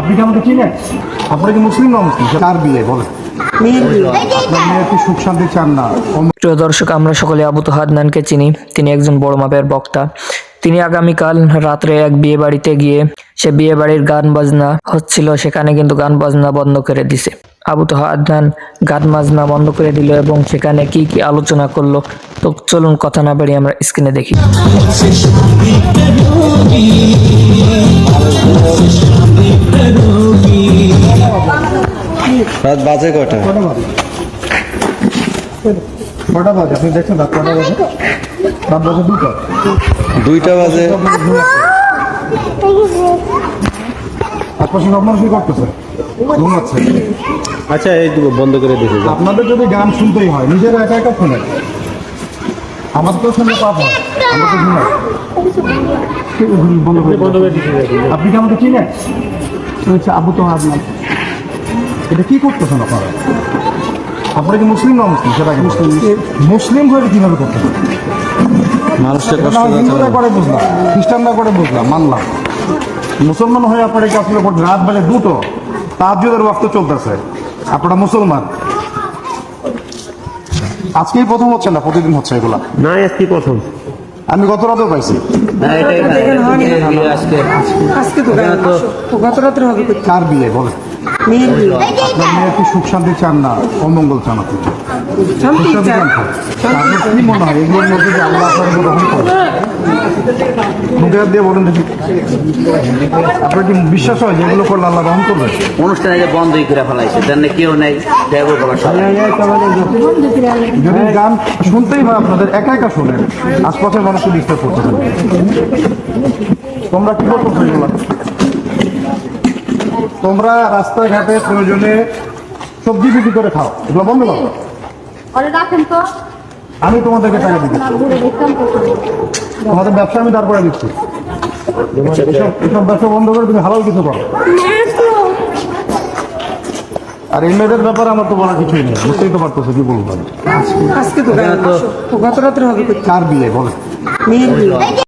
আপনি কি আমাকে চিনেন? আপনারা কি মুসলিম না মুসলিম? কার বিয়ে? বলেন। প্রিয় দর্শক, আমরা সকলে আবু হাদনানকে চিনি। তিনি একজন বড় মাপের বক্তা। তিনি আগামীকাল রাত্রে এক বিয়ে বাড়িতে গিয়ে সে বিয়ে বাড়ির গান বাজনা হচ্ছিল, সেখানে কিন্তু গান বাজনা বন্ধ করে দিছে। আবু তো আদনান গান বাজনা বন্ধ করে দিল এবং সেখানে কি কি আলোচনা করল, তো চলুন কথা না বাড়ি আমরা স্ক্রিনে দেখি। রাত বাজে কটা? কটা বাজে? আপনি দেখছেন রাত কটা বাজে? রাত বাজে দুটো। দুইটা বাজে। কি করতেছে? ঘুমাচ্ছে। আচ্ছা এই বন্ধ করে দেখে আপনাদের যদি গান শুনতেই হয় নিজেরা একা একা শোনেন আমাদের তো শুনলে পাপ হয়। আমরা তো বন্ধ করে বন্ধ করে আপনি কি আমাকে চিনেন? আবু তো আপনার এটা কি করতেছেন আপনারা? আপনারা কি মুসলিম না মুসলিম সেটা মুসলিম। মুসলিম হয়ে কীভাবে না হিন্দুরা করে বুঝলাম খ্রিস্টানরা করে বুঝলাম মানলাম। মুসলমান হয়ে আপনারা করছেন? রাত দুটো তাহাজুদের ওয়াক্ত চলতেছে। আপনারা মুসলমান। আজকেই প্রথম হচ্ছে না প্রতিদিন হচ্ছে এগুলা? না আজকে প্রথম। আমি গত রাতেও পাইছি। আজকে তো গত রাত্রে হবে। কার বিয়ে? বলে সুখ শান্তি চান না অমঙ্গল চান আপনি। শান্তি সুখ শান্তি চাই। চান। তো? আপনার কি মনে হয়? এগুলোর মধ্যে যে আল্লাহ আপনার গ্রহণ করে। মুখে দিয়ে বলেন দেখি। আপনার কি বিশ্বাস হয় যে এগুলো করলে আল্লাহ গ্রহণ করবে? অনুষ্ঠানে যে বন্ধই করে ফেলাইছে জানে কেউ নেই দেবো যদি গান শুনতেই হয় আপনাদের একা একা শোনেন। আশপাশের মানুষকে ডিস্টার্ব করতেছেন তোমরা কি এগুলো? তোমরা রাস্তাঘাটে প্রয়োজনে সবজি বিক্রি করে খাও। এগুলো বন্ধ করো। আমি তোমাদেরকে টাকা দিচ্ছি তোমাদের ব্যবসা আমি তারপরে দিচ্ছি। এসব এসব ব্যবসা বন্ধ করে তুমি হালাল কিছু করো। আর এই মেয়েদের ব্যাপারে আমার তো বলার কিছুই নেই। বুঝতেই তো পারতেছো কি বলব। আজকে তো গত রাত্রে হবে? কার বিয়ে বলে। মেয়ের বিয়ে।